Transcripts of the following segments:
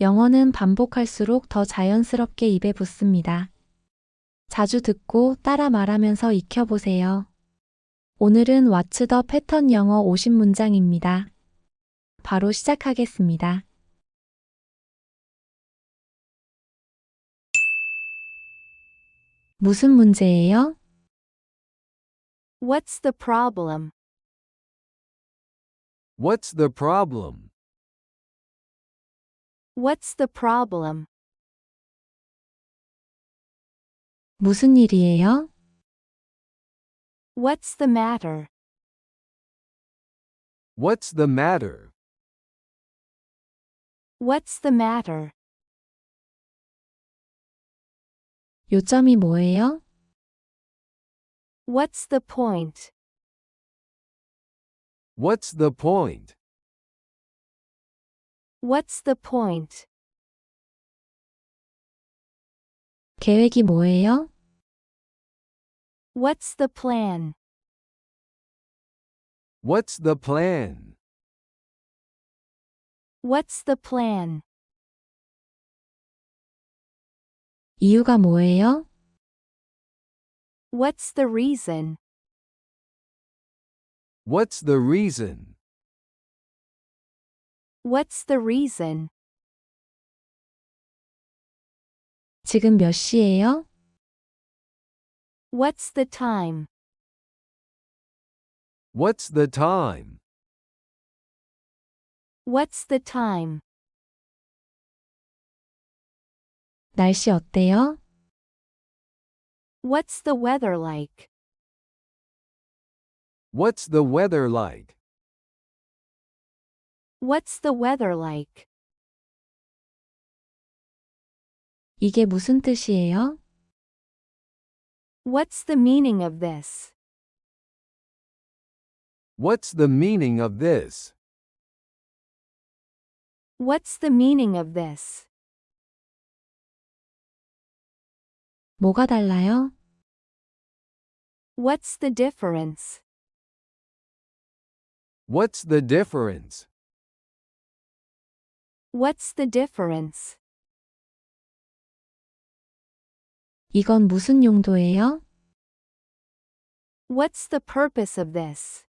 영어는 반복할수록 더 자연스럽게 입에 붙습니다. 자주 듣고 따라 말하면서 익혀보세요. 오늘은 왓츠 더 패턴 영어 50문장입니다. 바로 시작하겠습니다. 무슨 문제예요? What's the problem? What's the problem? What's the problem? 무슨 일이에요? What's the matter? What's the matter? What's the matter? 요점이 뭐예요? What's the point? What's the point? What's the point? 계획이 뭐예요? What's the plan? What's the plan? What's the plan? 이유가 뭐예요? What's the reason? What's the reason? What's the reason? 지금 몇 시예요? What's the time? What's the time? What's the time? 날씨 어때요? What's the weather like? What's the weather like? What's the weather like? 이게 무슨 뜻이에요? What's the meaning of this? What's the meaning of this? What's the meaning of this? 뭐가 달라요? What's the difference? What's the difference? What's the difference? 이건 무슨 용도예요? What's the purpose of this?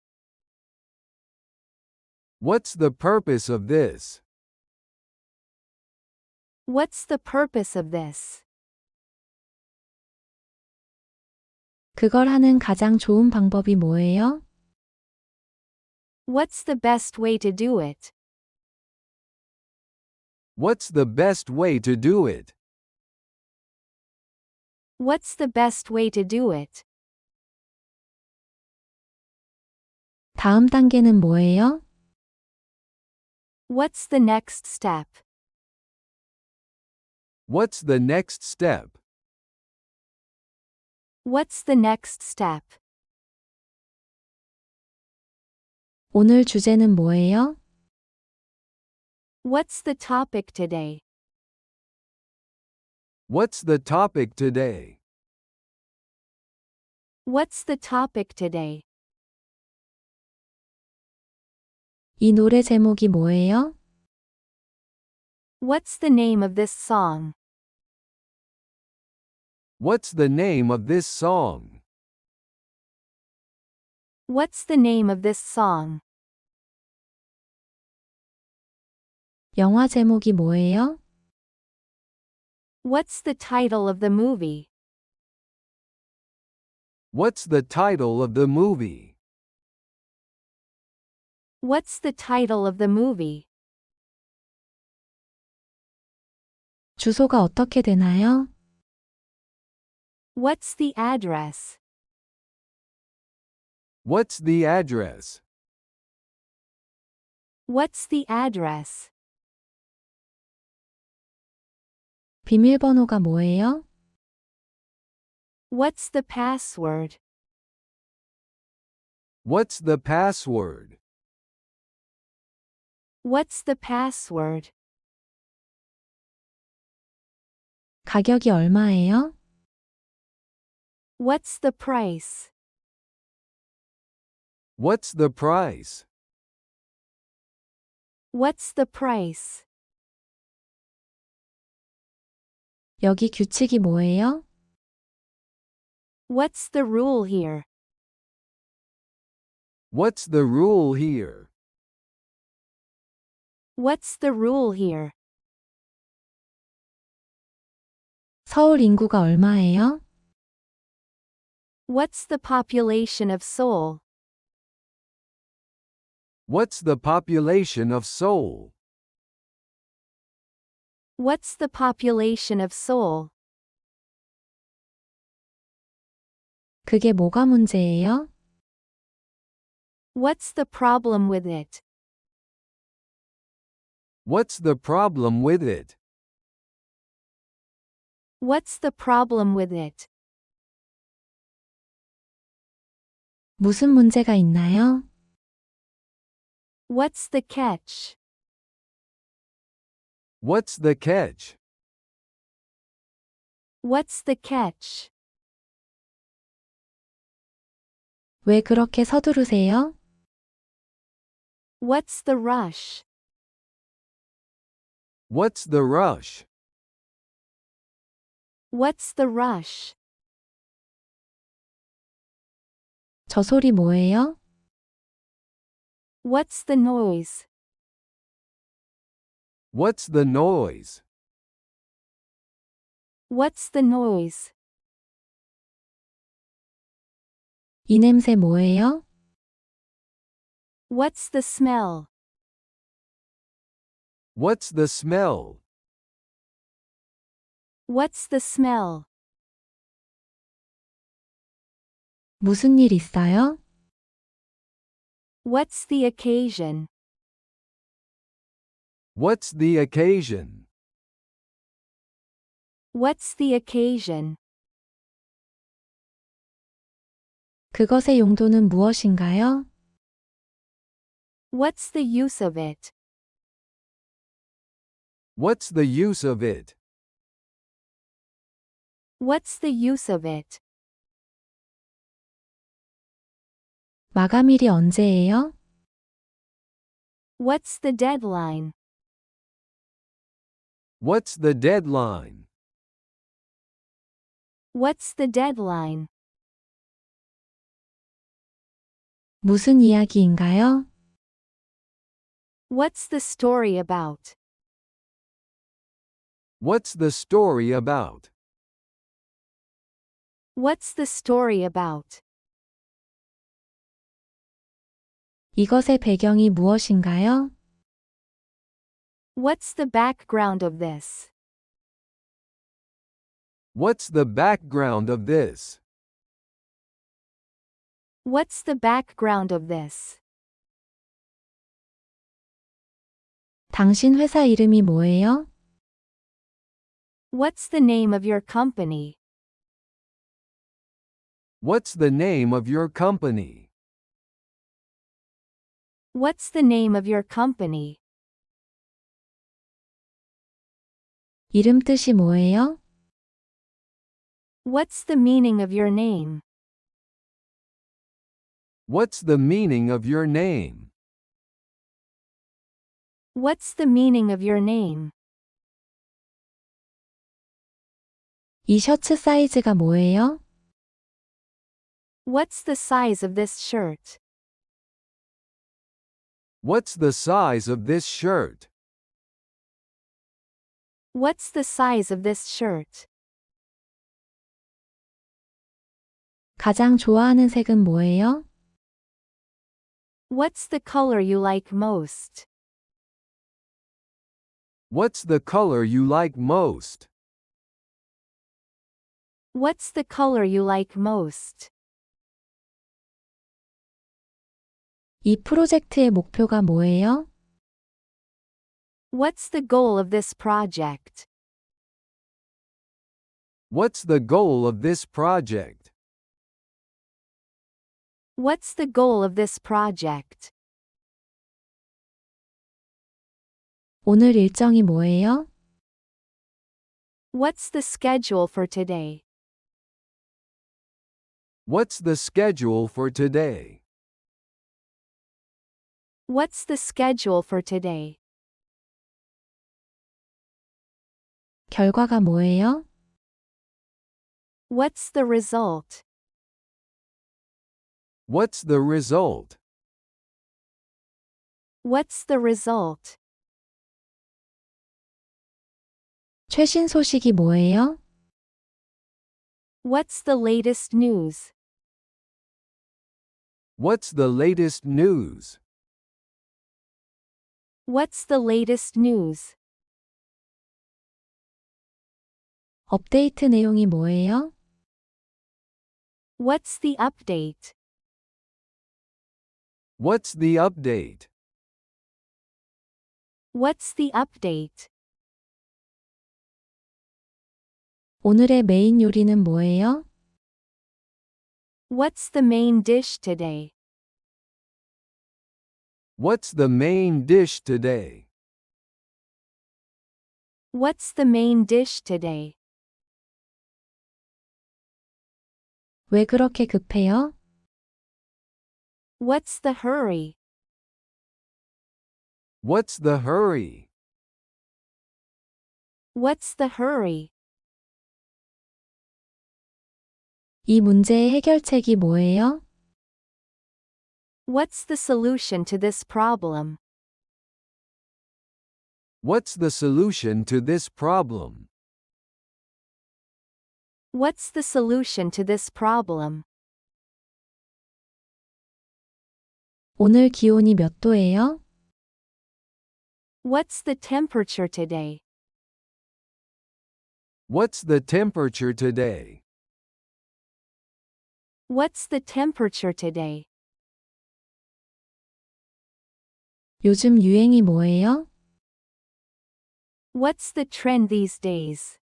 What's the purpose of this? What's the purpose of this? 그걸 하는 가장 좋은 방법이 뭐예요? What's the best way to do it? What's the best way to do it? What's the best way to do it? 다음 단계는 뭐예요? What's the next step? What's the next step? What's the next step? 오늘 주제는 뭐예요? What's the topic today? What's the topic today? What's the topic today? 이 노래 제목이 뭐예요? What's the name of this song? What's the name of this song? What's the name of this song? 영화 제목이 뭐예요? What's the title of the movie? What's the title of the movie? What's the title of the movie? 주소가 어떻게 되나요? What's the address? What's the address? What's the address? 비밀번호가 뭐예요? What's the password? What's the password? What's the password? 가격이 얼마예요? What's the price? What's the price? What's the price? 여기 규칙이 뭐예요? What's the rule here? What's the rule here? What's the rule here? 서울 인구가 얼마예요? What's the population of Seoul? What's the population of Seoul? What's the population of Seoul? 그게 뭐가 문제예요? What's the problem with it? What's the problem with it? What's the problem with it? 무슨 문제가 있나요? What's the catch? What's the catch? What's the catch? 왜 그렇게 서두르세요? What's the rush? What's the rush? What's the rush? 저 소리 뭐예요? What's the noise? What's the noise? What's the noise? 이 냄새 뭐예요? What's the smell? What's the smell? What's the smell? 무슨 일 있어요? What's the occasion? What's the occasion? What's the occasion? 그것의 용도는 무엇인가요? What's the use of it? What's the use of it? What's the use of it? 마감일이 언제예요? What's the deadline? What's the deadline? What's the deadline? 무슨 이야기인가요? What's the story about? What's the story about? What's the story about? 이것의 배경이 무엇인가요? What's the background of this? What's the background of this? What's the background of this? 당신 회사 이름이 뭐예요? What's the name of your company? What's the name of your company? What's the name of your company? 이름 뜻이 뭐예요? What's the meaning of your name? What's the meaning of your name? What's the meaning of your name? 이 셔츠 사이즈가 뭐예요? What's the size of this shirt? What's the size of this shirt? What's the size of this shirt? 가장 좋아하는 색은 뭐예요? What's the color you like most? What's the color you like most? What's the color you like most? 이 프로젝트의 목표가 뭐예요? What's the goal of this project? What's the goal of this project? What's the goal of this project? 오늘 일정이 뭐예요? What's the schedule for today? What's the schedule for today? What's the schedule for today? 결과가 뭐예요? What's the result? What's the result? What's the result? 최신 소식이 뭐예요? What's the latest news? What's the latest news? What's the latest news? 업데이트 내용이 뭐예요? What's the update? What's the update? What's the update? 오늘의 메인 요리는 뭐예요? What's the main dish today? What's the main dish today? What's the main dish today? 왜 그렇게 급해요? What's the hurry? What's the hurry? What's the hurry? 이 문제의 해결책이 뭐예요? What's the solution to this problem? What's the solution to this problem? What's the solution to this problem? 오늘 기온이 몇 도예요? What's the temperature today? What's the temperature today? What's the temperature today? 요즘 유행이 뭐예요? What's the trend these days?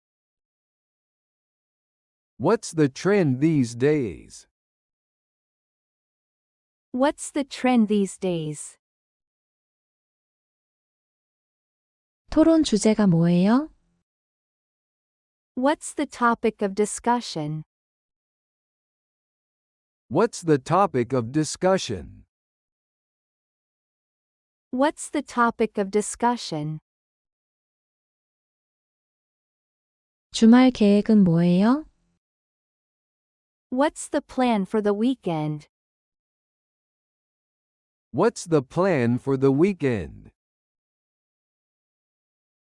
What's the trend these days? What's the trend these days? 토론 주제가 뭐예요? What's the topic of discussion? What's the topic of discussion? What's the topic of discussion? 주말 계획은 뭐예요? What's the plan for the weekend? What's the plan for the weekend?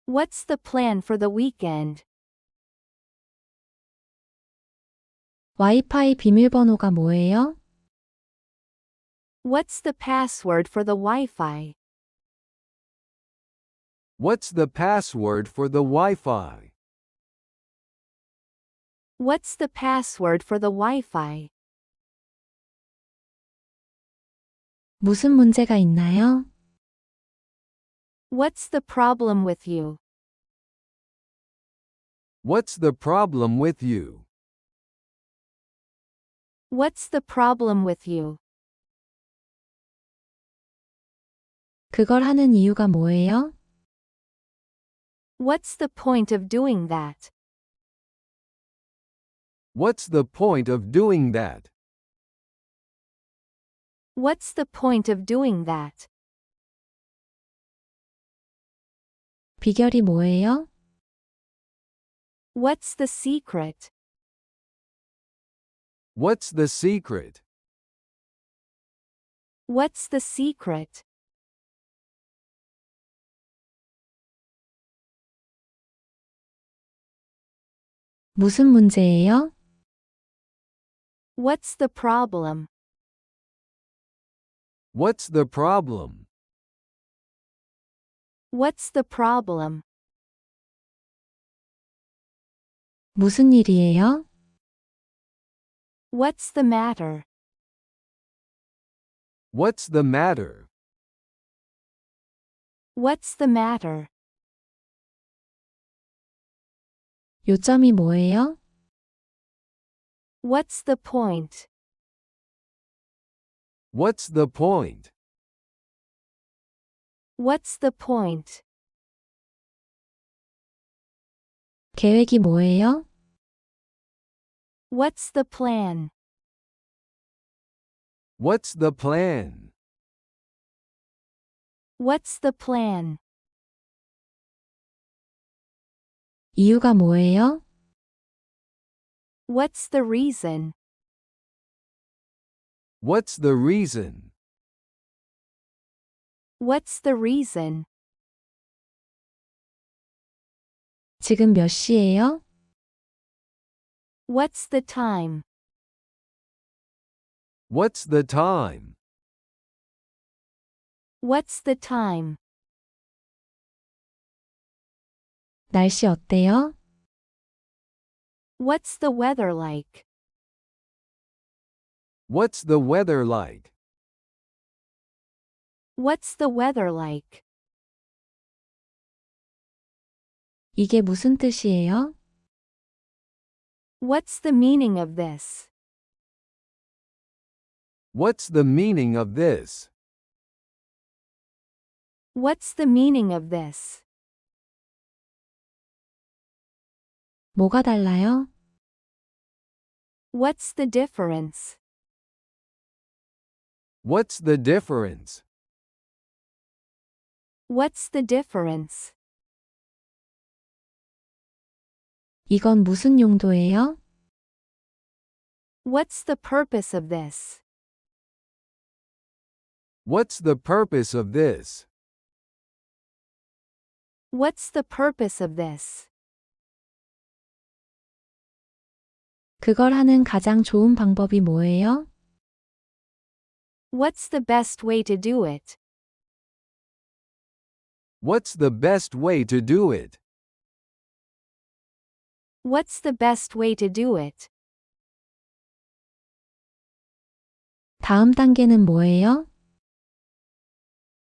What's the plan for the weekend? 와이파이 비밀번호가 뭐예요? What's the password for the Wi-Fi? What's the password for the Wi-Fi? What's the password for the Wi-Fi? 무슨 문제가 있나요? What's the problem with you? What's the problem with you? What's the problem with you? 그걸 하는 이유가 뭐예요? What's the point of doing that? What's the point of doing that? What's the point of doing that? 비결이 뭐예요? What's the secret? What's the secret? What's the secret? 무슨 문제예요? What's the problem? What's the problem? What's the problem? 무슨 일이에요? What's the matter? What's the matter? What's the matter? 요점이 뭐예요? What's the point? What's the point? What's the point? 계획이 뭐예요? What's the plan? What's the plan? What's the plan? 이유가 뭐예요? What's the reason? What's the reason? What's the reason? 지금 몇 시예요? What's the time? What's the time? What's the time? 날씨 어때요? What's the weather like? What's the weather like? What's the weather like? 이게 무슨 뜻이에요? What's the meaning of this? What's the meaning of this? What's the meaning of this? 뭐가 달라요? What's the difference? What's the difference? What's the difference? 이건 무슨 용도예요? What's the purpose of this? What's the purpose of this? What's the purpose of this? 그걸 하는 가장 좋은 방법이 뭐예요? What's the best way to do it? What's the best way to do it? What's the best way to do it? 다음 단계는 뭐예요?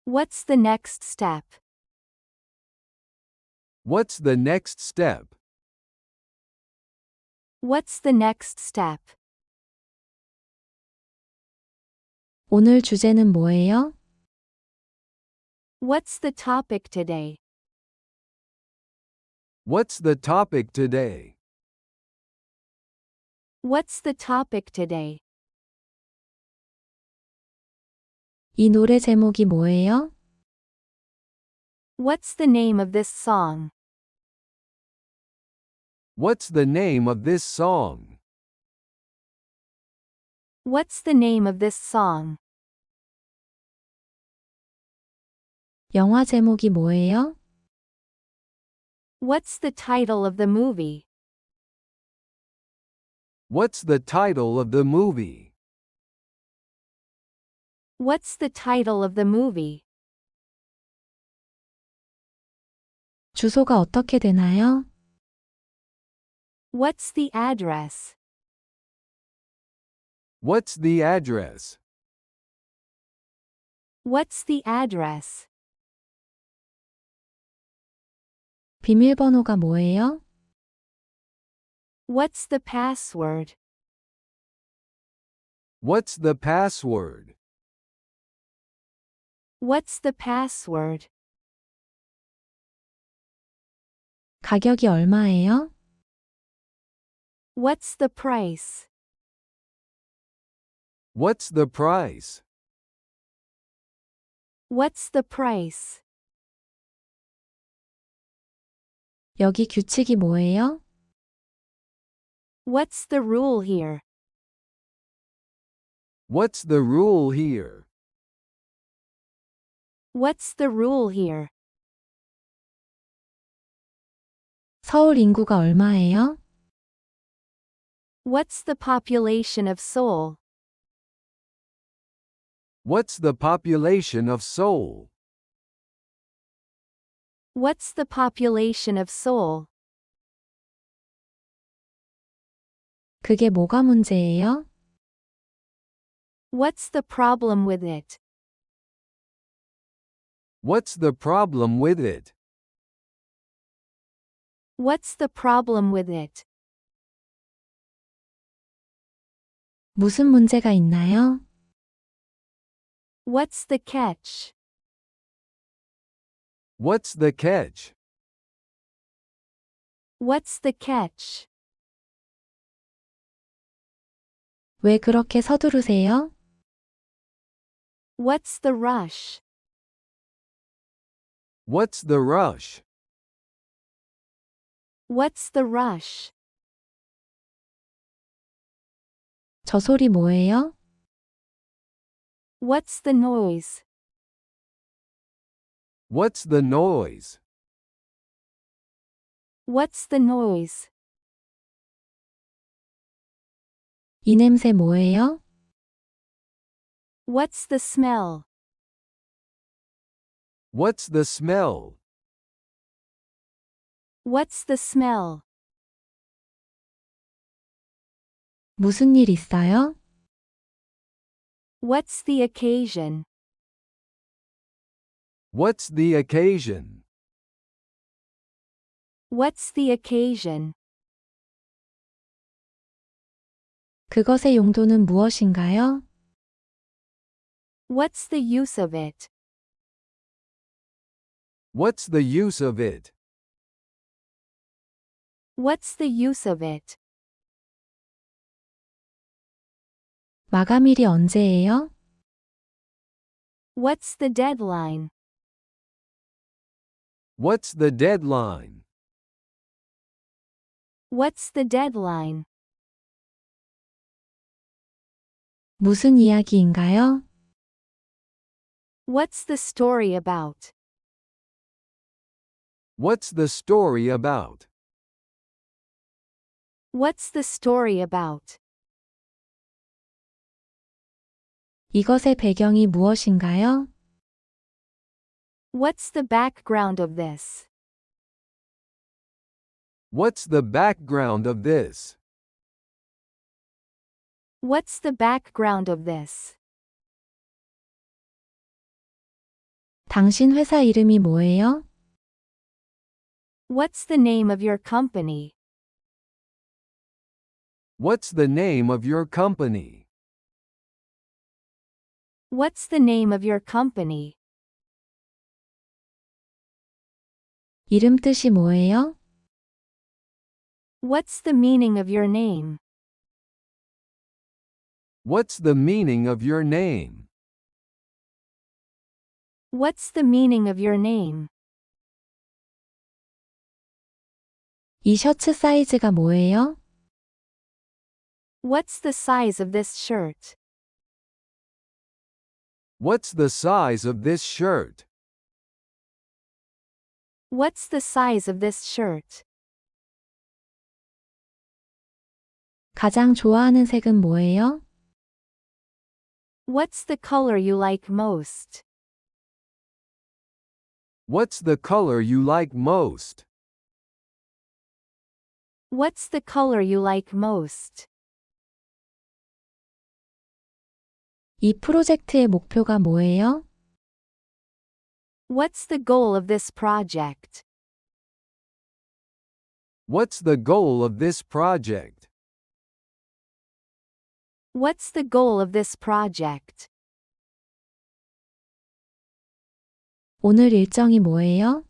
What's the next step? What's the next step? What's the next step? 오늘 주제는 뭐예요? What's the topic today? What's the topic today? What's the topic today? 이 노래 제목이 뭐예요? What's the name of this song? What's the name of this song? What's the name of this song? 영화 제목이 뭐예요? What's the title of the movie? What's the title of the movie? What's the title of the movie? 주소가 어떻게 되나요? What's the address? What's the address? What's the address? 비밀번호가 뭐예요? What's the password? What's the password? What's the password? 가격이 얼마예요? What's the price? What's the price? What's the price? 여기 규칙이 뭐예요? What's the rule here? What's the rule here? What's the rule here? 서울 인구가 얼마예요? What's the population of Seoul? What's the population of Seoul? What's the population of Seoul? 그게 뭐가 문제예요? What's the problem with it? What's the problem with it? What's the problem with it? 무슨 문제가 있나요? What's the catch? What's the catch? What's the catch? 왜 그렇게 서두르세요? What's the rush? What's the rush? What's the rush? 저 소리 뭐예요? What's the noise? What's the noise? What's the noise? 이 냄새 뭐예요? What's the smell? What's the smell? What's the smell? 무슨 일 있어요? What's the occasion? What's the occasion? What's the occasion? 그것의 용도는 무엇인가요? What's the use of it? What's the use of it? What's the use of it? 마감일이 언제예요? What's the deadline? What's the deadline? What's the deadline? 무슨 이야기인가요? What's the story about? What's the story about? What's the story about? 이것의 배경이 무엇인가요? What's the background of this? What's the background of this? What's the background of this? 당신 회사 이름이 뭐예요? What's the name of your company? What's the name of your company? What's the name of your company? 이름 뜻이 뭐예요? What's the meaning of your name? What's the meaning of your name? What's the meaning of your name? 이 셔츠 사이즈가 뭐예요? What's the size of this shirt? What's the size of this shirt? What's the size of this shirt? 가장 좋아하는 색은 뭐예요? What's the color you like most? What's the color you like most? What's the color you like most? 이 프로젝트의 목표가 뭐예요? What's the goal of this project? What's the goal of this project? What's the goal of this project? 오늘 일정이 뭐예요?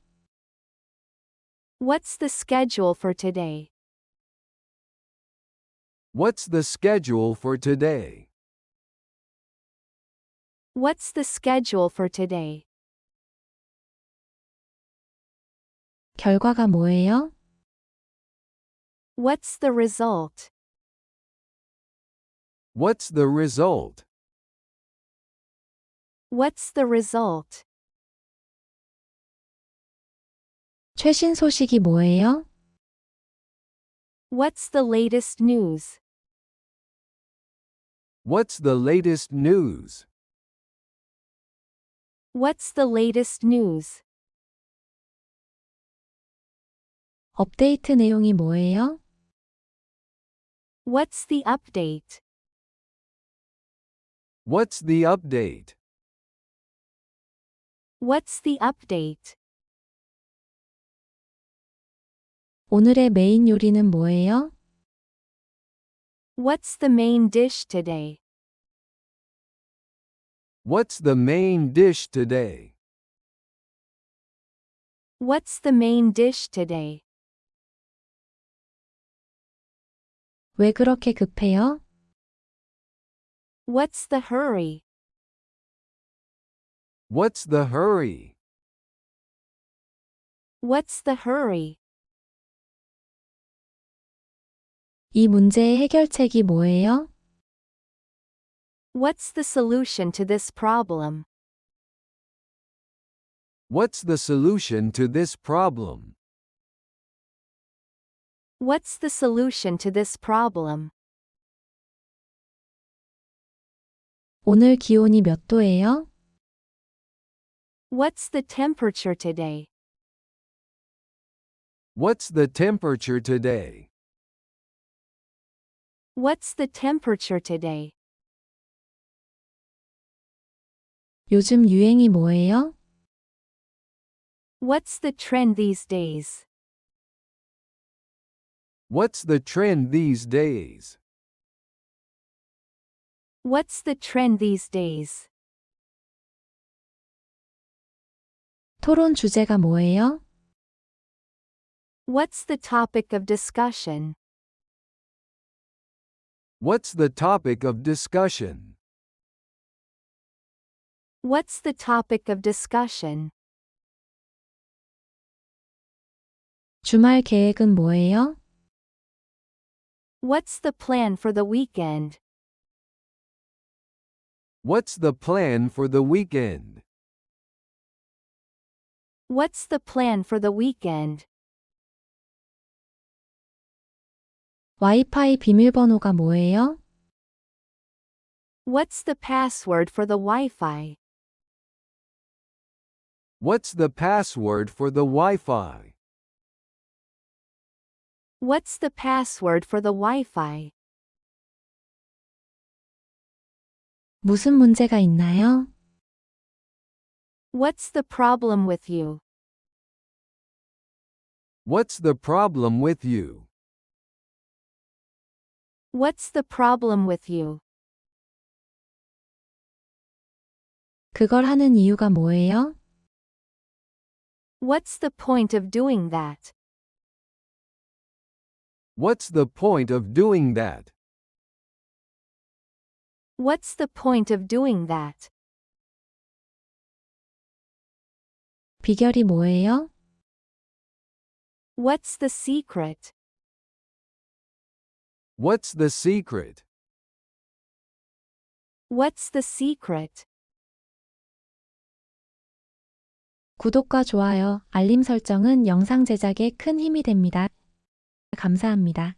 What's the schedule for today? What's the schedule for today? What's the schedule for today? 결과가 뭐예요? What's the result? What's the result? What's the result? 최신 소식이 뭐예요? What's the latest news? What's the latest news? What's the latest news? 업데이트 내용이 뭐예요? What's the update? What's the update? What's the update? 오늘의 메인 요리는 뭐예요? What's the main dish today? What's the main dish today? What's the main dish today? 왜 그렇게 급해요? What's the hurry? What's the hurry? What's the hurry? 이 문제의 해결책이 뭐예요? What's the solution to this problem? What's the solution to this problem? What's the solution to this problem? 오늘 기온이 몇 도예요? What's the temperature today? What's the temperature today? What's the temperature today? 요즘 유행이 뭐예요? What's the trend these days? What's the trend these days? What's the trend these days? 토론 주제가 뭐예요? What's the topic of discussion? What's the topic of discussion? What's the topic of discussion? 주말 계획은 뭐예요? What's the plan for the weekend? What's the plan for the weekend? What's the plan for the weekend? 와이파이 비밀번호가 뭐예요? What's the password for the Wi-Fi? What's the password for the Wi-Fi? What's the password for the Wi-Fi? 무슨 문제가 있나요? What's the problem with you? What's the problem with you? What's the problem with you? 그걸 하는 이유가 뭐예요? What's the point of doing that? What's the point of doing that? What's the point of doing that? 비결이 뭐예요? What's the secret? What's the secret? What's the secret? 구독과 좋아요, 알림 설정은 영상 제작에 큰 힘이 됩니다. 감사합니다.